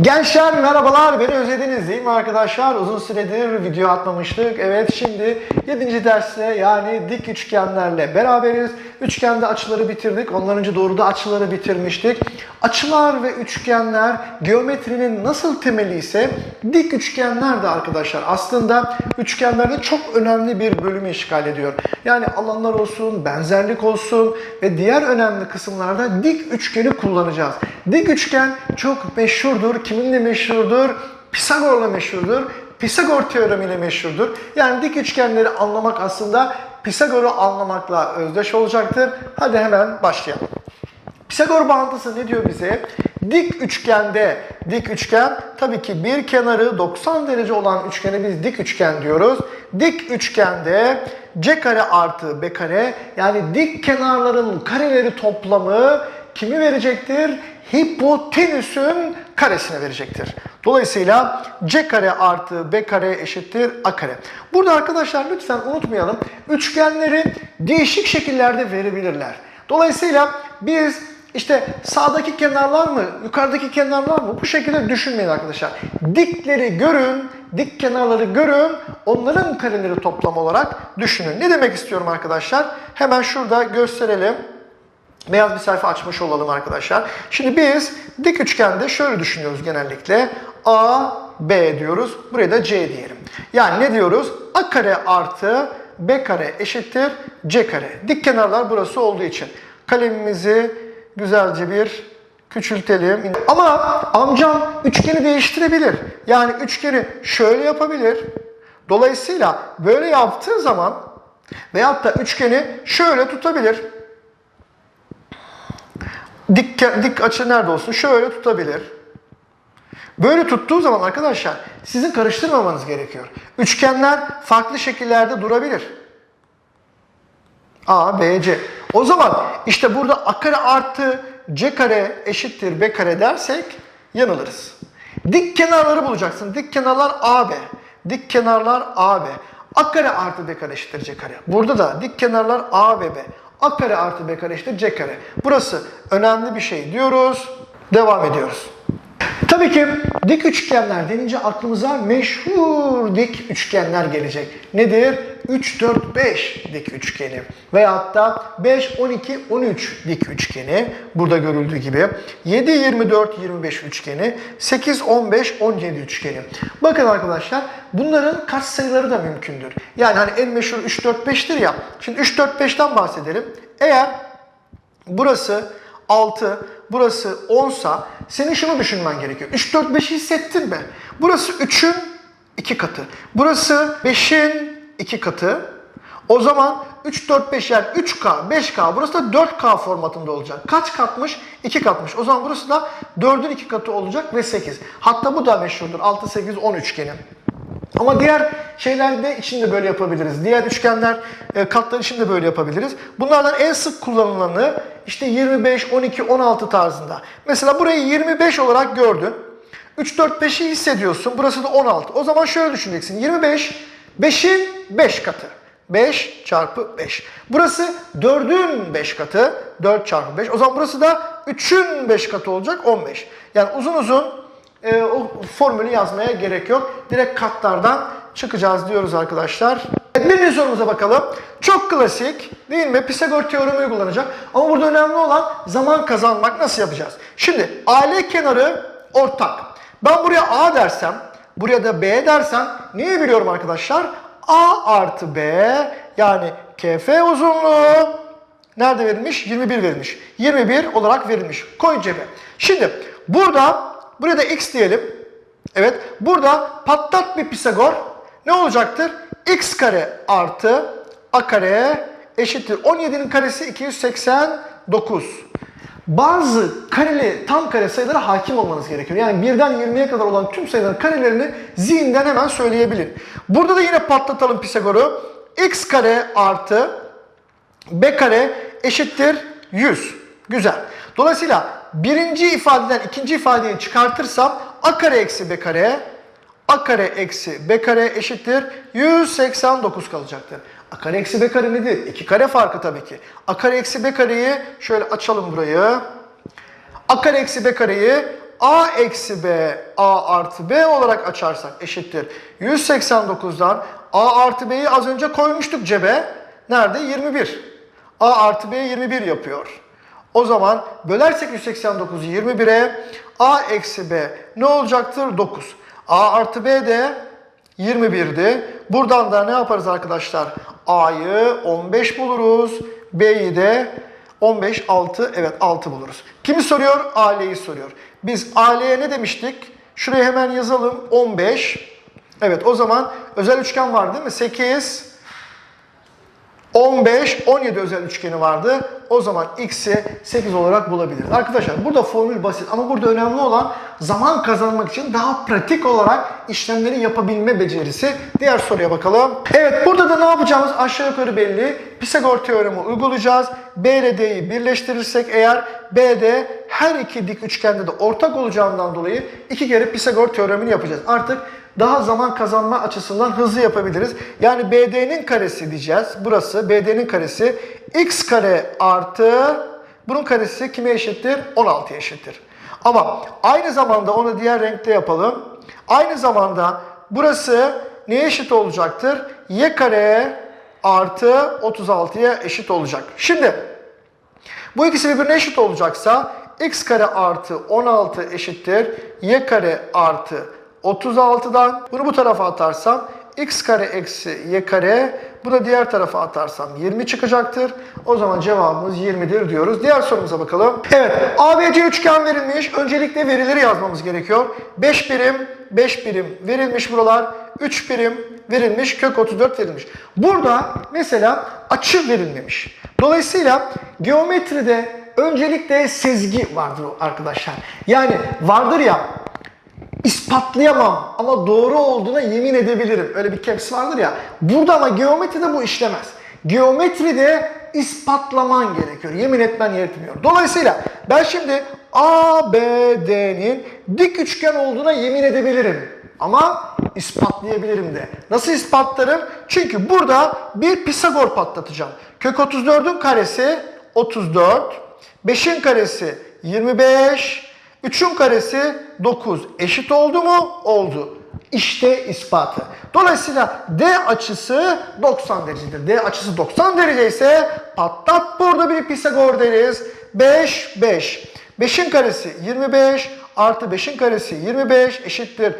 Gençler merhabalar, beni özlediniz değil mi arkadaşlar? Uzun süredir video atmamıştık. Evet şimdi 7. derste yani dik üçgenlerle beraberiz. Üçgende açıları bitirdik. Ondan önce doğruda açıları bitirmiştik. Açılar ve üçgenler geometrinin nasıl temeli ise dik üçgenler de arkadaşlar aslında üçgenlerde çok önemli bir bölümü işgal ediyor. Yani alanlar olsun, benzerlik olsun ve diğer önemli kısımlarda dik üçgeni kullanacağız. Dik üçgen çok meşhurdur. Kiminle meşhurdur? Pisagor'la meşhurdur. Pisagor teoremiyle meşhurdur. Yani dik üçgenleri anlamak aslında Pisagor'u anlamakla özdeş olacaktır. Hadi hemen başlayalım. Pisagor bağıntısı ne diyor bize? Dik üçgende, dik üçgen tabii ki bir kenarı 90 derece olan üçgene biz dik üçgen diyoruz. Dik üçgende c kare artı b kare yani dik kenarların kareleri toplamı kimi verecektir? Hipotenüsün karesine verecektir. Dolayısıyla c kare artı b kare eşittir a kare. Burada arkadaşlar lütfen unutmayalım üçgenleri değişik şekillerde verebilirler. Dolayısıyla biz işte sağdaki kenarlar mı, yukarıdaki kenarlar mı bu şekilde düşünmeyin arkadaşlar. Dikleri görün, dik kenarları görün, onların kareleri toplam olarak düşünün. Ne demek istiyorum arkadaşlar? Hemen şurada gösterelim. Beyaz bir sayfa açmış olalım arkadaşlar. Şimdi biz dik üçgende şöyle düşünüyoruz genellikle. A, B diyoruz. Buraya da C diyelim. Yani ne diyoruz? A kare artı B kare eşittir C kare. Dik kenarlar burası olduğu için. Kalemimizi güzelce bir küçültelim. Ama amcam üçgeni değiştirebilir. Yani üçgeni şöyle yapabilir. Dolayısıyla böyle yaptığı zaman veyahut da üçgeni şöyle tutabilir. Dik, dik açı nerede olsun? Şöyle tutabilir. Böyle tuttuğu zaman arkadaşlar sizin karıştırmamanız gerekiyor. Üçgenler farklı şekillerde durabilir. A, B, C. O zaman işte burada A kare artı C kare eşittir B kare dersek yanılırız. Dik kenarları bulacaksın. Dik kenarlar AB. Dik kenarlar AB. A kare artı B kare eşittir C kare. Burada da dik kenarlar A ve B. A kare artı B kare eşittir C kare. Burası önemli bir şey diyoruz. Devam ediyoruz. Tabii ki dik üçgenler denince aklımıza meşhur dik üçgenler gelecek. Nedir? 3, 4, 5 dik üçgeni veyahut da 5, 12, 13 dik üçgeni burada görüldüğü gibi 7, 24, 25 üçgeni 8, 15, 17 üçgeni. Bakın arkadaşlar bunların katsayıları da mümkündür. Yani hani en meşhur 3, 4, 5'tir ya. Şimdi 3, 4, 5'ten bahsedelim. Eğer burası 6, burası 10 sa senin şunu düşünmen gerekiyor. 3, 4, 5'i hissettin mi? Burası 3'ün 2 katı. Burası 5'in 2 katı. O zaman 3, 4, 5 yani 3K, 5K burası da 4K formatında olacak. Kaç katmış? 2 katmış. O zaman burası da 4'ün 2 katı olacak ve 8. Hatta bu da meşhurdur. 6, 8, 10 üçgeni. Ama diğer şeylerde için de böyle yapabiliriz. Diğer üçgenler e, katlar için de böyle yapabiliriz. Bunlardan en sık kullanılanı işte 25, 12, 16 tarzında. Mesela burayı 25 olarak gördün. 3, 4, 5'i hissediyorsun. Burası da 16. O zaman şöyle düşüneceksin. 25, 5'in 5 katı. 5 çarpı 5. Burası 4'ün 5 katı. 4 çarpı 5. O zaman burası da 3'ün 5 katı olacak 15. Yani uzun uzun e, o formülü yazmaya gerek yok. Direkt katlardan çıkacağız diyoruz arkadaşlar. Birinci sorumuza bakalım. Çok klasik değil mi? Pisagor teoremi uygulanacak. Ama burada önemli olan zaman kazanmak. Nasıl yapacağız? Şimdi AL kenarı ortak. Ben buraya A dersem, buraya da B dersem neyi biliyorum arkadaşlar? A artı B yani KF uzunluğu nerede verilmiş? 21 verilmiş. 21 olarak verilmiş. Koy cebe. Şimdi burada buraya da x diyelim. Evet. Burada patlat bir Pisagor ne olacaktır? x kare artı a kare eşittir. 17'nin karesi 289. Bazı kareli tam kare sayılara hakim olmanız gerekiyor. Yani birden 20'ye kadar olan tüm sayıların karelerini zihinden hemen söyleyebilir. Burada da yine patlatalım Pisagor'u. x kare artı b kare eşittir 100. Güzel. Dolayısıyla birinci ifadeden ikinci ifadeyi çıkartırsam a kare eksi b kare a kare eksi b kare eşittir 189 kalacaktır. A kare eksi b kare nedir? İki kare farkı tabii ki. A kare eksi b kareyi şöyle açalım burayı. A kare eksi b kareyi A eksi B, A artı B olarak açarsak eşittir. 189'dan A artı B'yi az önce koymuştuk cebe. Nerede? 21. A artı B 21 yapıyor. O zaman bölersek 189'u 21'e A eksi B ne olacaktır? 9. A artı B de 21'di. Buradan da ne yaparız arkadaşlar? A'yı 15 buluruz. B'yi de 15, 6, evet 6 buluruz. Kimi soruyor? A'leyi soruyor. Biz A'leye ne demiştik? Şuraya hemen yazalım. 15. Evet o zaman özel üçgen var değil mi? 8, 15, 17 özel üçgeni vardı. O zaman x'i 8 olarak bulabiliriz. Arkadaşlar burada formül basit ama burada önemli olan zaman kazanmak için daha pratik olarak işlemleri yapabilme becerisi. Diğer soruya bakalım. Evet burada da ne yapacağımız aşağı yukarı belli. Pisagor teoremi uygulayacağız. B ile D'yi birleştirirsek eğer B'de her iki dik üçgende de ortak olacağından dolayı iki kere Pisagor teoremini yapacağız. Artık daha zaman kazanma açısından hızlı yapabiliriz. Yani BD'nin karesi diyeceğiz. Burası BD'nin karesi x kare artı bunun karesi kime eşittir? 16'ya eşittir. Ama aynı zamanda onu diğer renkte yapalım. Aynı zamanda burası neye eşit olacaktır? Y kare artı 36'ya eşit olacak. Şimdi bu ikisi birbirine eşit olacaksa x kare artı 16 eşittir y kare artı 36'dan bunu bu tarafa atarsam x kare eksi y kare bu da diğer tarafa atarsam 20 çıkacaktır. O zaman cevabımız 20'dir diyoruz. Diğer sorumuza bakalım. Evet ABC üçgen verilmiş. Öncelikle verileri yazmamız gerekiyor. 5 birim 5 birim verilmiş buralar. 3 birim verilmiş. Kök 34 verilmiş. Burada mesela açı verilmemiş. Dolayısıyla geometride öncelikle sezgi vardır arkadaşlar. Yani vardır ya ispatlayamam ama doğru olduğuna yemin edebilirim. Öyle bir caps vardır ya. Burada ama geometride bu işlemez. Geometride ispatlaman gerekiyor. Yemin etmen yetmiyor. Dolayısıyla ben şimdi ABD'nin dik üçgen olduğuna yemin edebilirim. Ama ispatlayabilirim de. Nasıl ispatlarım? Çünkü burada bir Pisagor patlatacağım. Kök 34'ün karesi 34. 5'in karesi 25. 3'ün karesi 9 eşit oldu mu? Oldu. İşte ispatı. Dolayısıyla D açısı 90 derecedir. D açısı 90 derece ise patlat burada bir Pisagor deriz. 5, 5. 5'in karesi 25 artı 5'in karesi 25 eşittir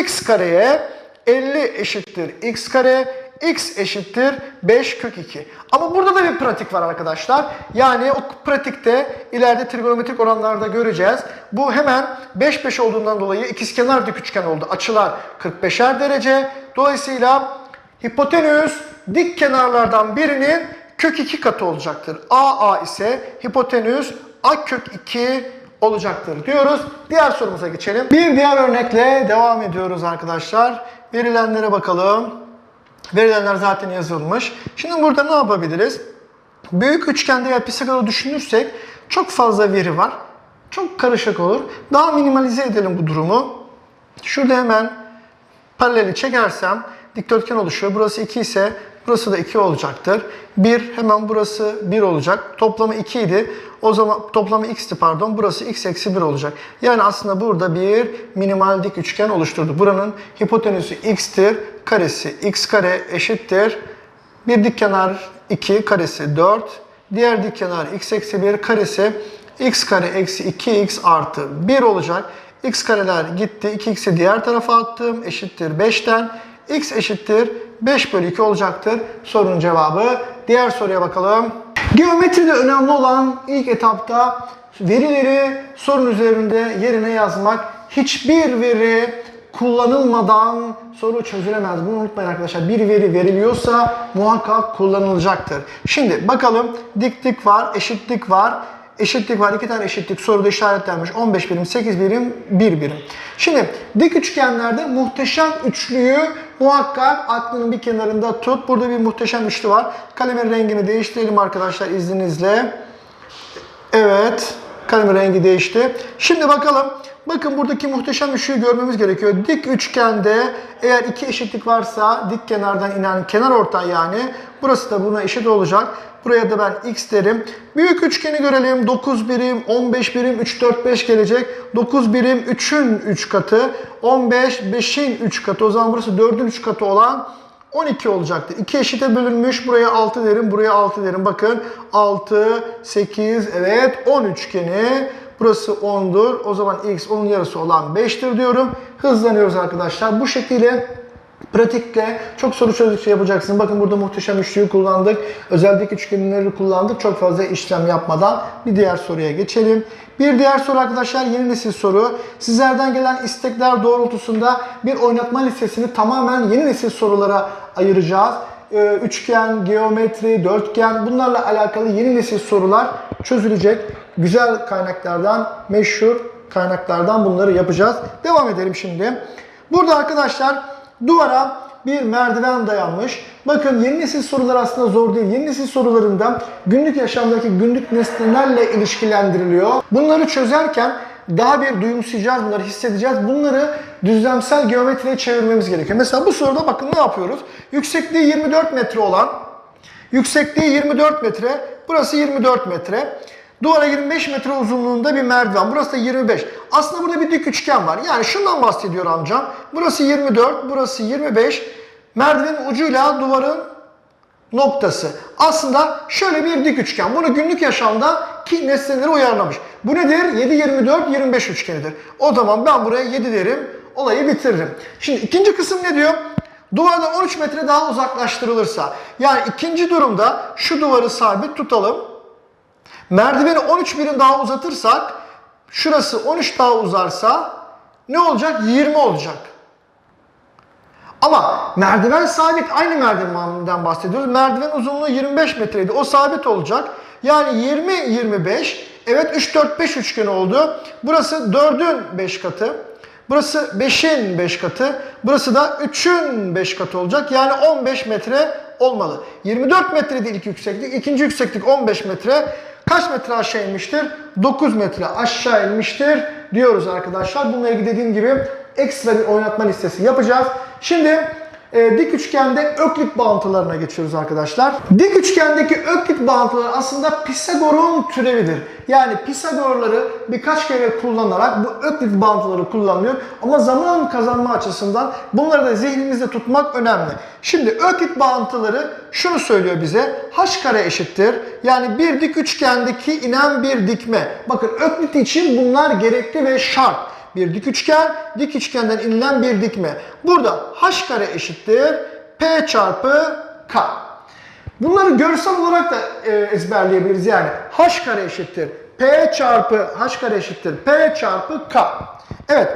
x kareye 50 eşittir x kare x eşittir 5 kök 2. Ama burada da bir pratik var arkadaşlar. Yani o pratikte ileride trigonometrik oranlarda göreceğiz. Bu hemen 5 5 olduğundan dolayı ikizkenar dik üçgen oldu. Açılar 45'er derece. Dolayısıyla hipotenüs dik kenarlardan birinin kök 2 katı olacaktır. AA ise hipotenüs a kök 2 olacaktır diyoruz. Diğer sorumuza geçelim. Bir diğer örnekle devam ediyoruz arkadaşlar. Verilenlere bakalım. Verilenler zaten yazılmış. Şimdi burada ne yapabiliriz? Büyük üçgende ya Pisagor'u düşünürsek çok fazla veri var. Çok karışık olur. Daha minimalize edelim bu durumu. Şurada hemen paraleli çekersem dikdörtgen oluşuyor. Burası 2 ise burası da 2 olacaktır. 1 hemen burası 1 olacak. Toplamı 2 idi. O zaman toplamı x'ti pardon. Burası x eksi 1 olacak. Yani aslında burada bir minimal dik üçgen oluşturduk. Buranın hipotenüsü x'tir. Karesi x kare eşittir. Bir dik kenar 2 karesi 4. Diğer dik kenar x eksi 1 karesi x kare eksi 2x artı 1 olacak. x kareler gitti. 2x'i diğer tarafa attım. Eşittir 5'ten. x eşittir 5 bölü 2 olacaktır. Sorunun cevabı. Diğer soruya bakalım. Geometride önemli olan ilk etapta verileri sorun üzerinde yerine yazmak. Hiçbir veri kullanılmadan soru çözülemez. Bunu unutmayın arkadaşlar. Bir veri veriliyorsa muhakkak kullanılacaktır. Şimdi bakalım dik dik var, eşitlik var. Eşitlik var. iki tane eşitlik soruda işaretlenmiş. 15 birim, 8 birim, 1 birim. Şimdi dik üçgenlerde muhteşem üçlüyü muhakkak aklının bir kenarında tut. Burada bir muhteşem üçlü var. Kalemin rengini değiştirelim arkadaşlar izninizle. Evet. Kalemin rengi değişti. Şimdi bakalım. Bakın buradaki muhteşem ışığı görmemiz gerekiyor. Dik üçgende eğer iki eşitlik varsa dik kenardan inen kenar ortay yani burası da buna eşit olacak. Buraya da ben x derim. Büyük üçgeni görelim. 9 birim, 15 birim, 3, 4, 5 gelecek. 9 birim 3'ün 3 katı. 15, 5'in 3 katı. O zaman burası 4'ün 3 katı olan 12 olacaktır. 2 eşite bölünmüş. Buraya 6 derim, buraya 6 derim. Bakın 6, 8, evet 10 üçgeni. Burası 10'dur. O zaman x 10'un yarısı olan 5'tir diyorum. Hızlanıyoruz arkadaşlar. Bu şekilde pratikte çok soru çözdükçe yapacaksın. Bakın burada muhteşem üçlüyü kullandık. Özellik üçgenleri kullandık. Çok fazla işlem yapmadan bir diğer soruya geçelim. Bir diğer soru arkadaşlar yeni nesil soru. Sizlerden gelen istekler doğrultusunda bir oynatma listesini tamamen yeni nesil sorulara ayıracağız. Ee, Üçgen, geometri, dörtgen bunlarla alakalı yeni nesil sorular çözülecek. Güzel kaynaklardan, meşhur kaynaklardan bunları yapacağız. Devam edelim şimdi. Burada arkadaşlar duvara bir merdiven dayanmış. Bakın yeni nesil sorular aslında zor değil. Yeni nesil sorularında günlük yaşamdaki günlük nesnelerle ilişkilendiriliyor. Bunları çözerken daha bir duyumsayacağız, bunları hissedeceğiz. Bunları düzlemsel geometriye çevirmemiz gerekiyor. Mesela bu soruda bakın ne yapıyoruz? Yüksekliği 24 metre olan, yüksekliği 24 metre, burası 24 metre. Duvara 25 metre uzunluğunda bir merdiven. Burası da 25. Aslında burada bir dik üçgen var. Yani şundan bahsediyor amcam. Burası 24, burası 25. Merdivenin ucuyla duvarın noktası. Aslında şöyle bir dik üçgen. Bunu günlük yaşamda ki nesneleri uyarlamış. Bu nedir? 7, 24, 25 üçgenidir. O zaman ben buraya 7 derim. Olayı bitiririm. Şimdi ikinci kısım ne diyor? Duvardan 13 metre daha uzaklaştırılırsa. Yani ikinci durumda şu duvarı sabit tutalım. Merdiveni 13 birim daha uzatırsak, şurası 13 daha uzarsa ne olacak? 20 olacak. Ama merdiven sabit. Aynı merdivenden bahsediyoruz. Merdiven uzunluğu 25 metreydi. O sabit olacak. Yani 20, 25. Evet 3, 4, 5 üçgen oldu. Burası 4'ün 5 katı. Burası 5'in 5 katı. Burası da 3'ün 5 katı olacak. Yani 15 metre olmalı. 24 metre değil ilk yükseklik. ikinci yükseklik 15 metre. Kaç metre aşağı inmiştir? 9 metre aşağı inmiştir diyoruz arkadaşlar. Bununla ilgili dediğim gibi ekstra bir oynatma listesi yapacağız. Şimdi e, dik üçgende öklit bağıntılarına geçiyoruz arkadaşlar. Dik üçgendeki öklit bağıntıları aslında Pisagor'un türevidir. Yani Pisagorları birkaç kere kullanarak bu öklit bağıntıları kullanılıyor. Ama zaman kazanma açısından bunları da zihnimizde tutmak önemli. Şimdi öklit bağıntıları şunu söylüyor bize. H kare eşittir. Yani bir dik üçgendeki inen bir dikme. Bakın öklit için bunlar gerekli ve şart. Bir dik üçgen, dik üçgenden inilen bir dikme. Burada h kare eşittir p çarpı k. Bunları görsel olarak da e, ezberleyebiliriz. Yani h kare eşittir p çarpı h kare eşittir p çarpı k. Evet.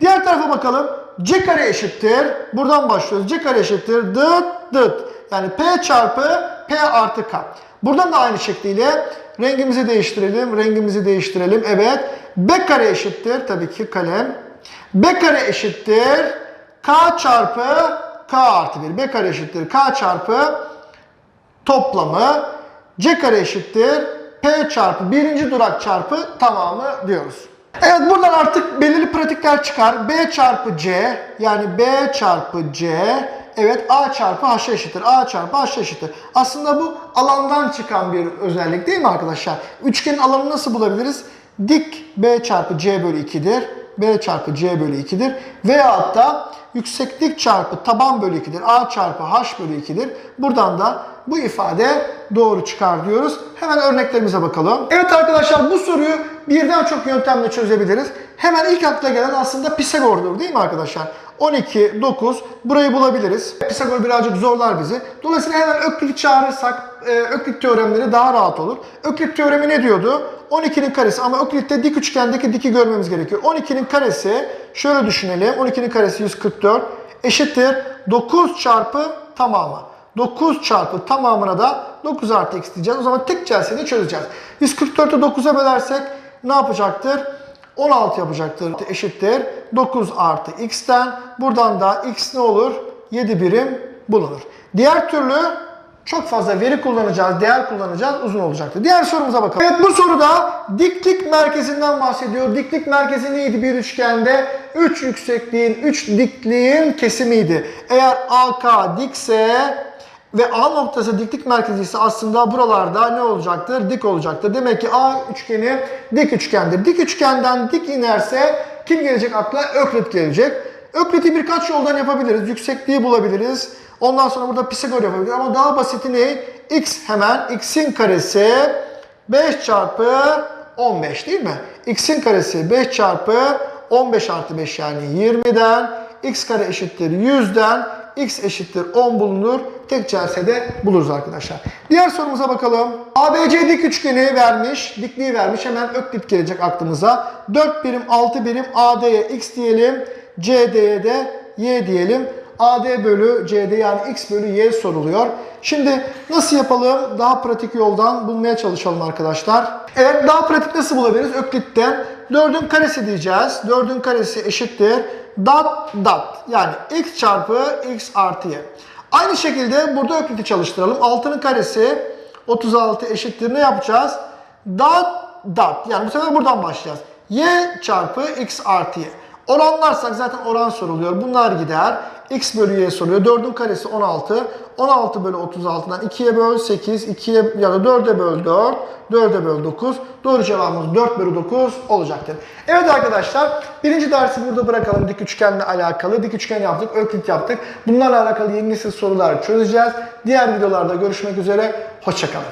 Diğer tarafa bakalım. c kare eşittir. Buradan başlıyoruz. c kare eşittir dıt dıt. Yani p çarpı p artı k. Buradan da aynı şekliyle rengimizi değiştirelim. Rengimizi değiştirelim. Evet. B kare eşittir. Tabii ki kalem. B kare eşittir. K çarpı K artı 1. B kare eşittir. K çarpı toplamı. C kare eşittir. P çarpı birinci durak çarpı tamamı diyoruz. Evet buradan artık belirli pratikler çıkar. B çarpı C yani B çarpı C Evet A çarpı H eşittir. A çarpı H eşittir. Aslında bu alandan çıkan bir özellik değil mi arkadaşlar? Üçgenin alanını nasıl bulabiliriz? Dik B çarpı C bölü 2'dir. B çarpı C bölü 2'dir. Veyahut da yükseklik çarpı taban bölü 2'dir. A çarpı H bölü 2'dir. Buradan da bu ifade doğru çıkar diyoruz. Hemen örneklerimize bakalım. Evet arkadaşlar bu soruyu birden çok yöntemle çözebiliriz. Hemen ilk akla gelen aslında Pisagor'dur değil mi arkadaşlar? 12, 9 burayı bulabiliriz. Pisagor birazcık zorlar bizi. Dolayısıyla hemen Öklit çağırırsak e, Öklit teoremleri daha rahat olur. Öklit teoremi ne diyordu? 12'nin karesi ama Öklit'te dik üçgendeki diki görmemiz gerekiyor. 12'nin karesi şöyle düşünelim. 12'nin karesi 144 eşittir 9 çarpı tamamı. 9 çarpı tamamına da 9 artı x diyeceğiz. O zaman tek celsede çözeceğiz. 144'ü 9'a bölersek ne yapacaktır? 16 yapacaktır. Eşittir. 9 artı x'ten. Buradan da x ne olur? 7 birim bulunur. Diğer türlü çok fazla veri kullanacağız, değer kullanacağız, uzun olacaktır. Diğer sorumuza bakalım. Evet bu soruda diklik merkezinden bahsediyor. Diklik merkezi neydi bir üçgende? 3 yüksekliğin, 3 dikliğin kesimiydi. Eğer AK dikse ve A noktası diklik merkezi ise aslında buralarda ne olacaktır? Dik olacaktır. Demek ki A üçgeni dik üçgendir. Dik üçgenden dik inerse kim gelecek akla? Öklit gelecek. Öklit'i birkaç yoldan yapabiliriz. Yüksekliği bulabiliriz. Ondan sonra burada Pisagor yapabiliriz. Ama daha basiti ne? X hemen x'in karesi 5 çarpı 15 değil mi? x'in karesi 5 çarpı 15 artı 5 yani 20'den x kare eşittir 100'den x eşittir 10 bulunur. Tek celsede buluruz arkadaşlar. Diğer sorumuza bakalım. ABC dik üçgeni vermiş, dikliği vermiş. Hemen öklit gelecek aklımıza. 4 birim, 6 birim AD'ye x diyelim. CD'ye de y diyelim. AD bölü CD yani x bölü y soruluyor. Şimdi nasıl yapalım? Daha pratik yoldan bulmaya çalışalım arkadaşlar. Evet daha pratik nasıl bulabiliriz? Öklit'ten 4'ün karesi diyeceğiz. 4'ün karesi eşittir. Dat dat yani x çarpı x artı y. Aynı şekilde burada ökliti çalıştıralım. 6'nın karesi 36 eşittir. Ne yapacağız? Dat dat yani bu sefer buradan başlayacağız. y çarpı x artı y. Oranlarsak zaten oran soruluyor. Bunlar gider. x bölü y soruyor. 4'ün karesi 16. 16 bölü 36'dan 2'ye böl 8. 2'ye ya da 4'e böl 4. 4'e böl 9. Doğru cevabımız 4 bölü 9 olacaktır. Evet arkadaşlar birinci dersi burada bırakalım. Dik üçgenle alakalı. Dik üçgen yaptık. Öklit yaptık. Bunlarla alakalı yeni nesil sorular çözeceğiz. Diğer videolarda görüşmek üzere. Hoşçakalın.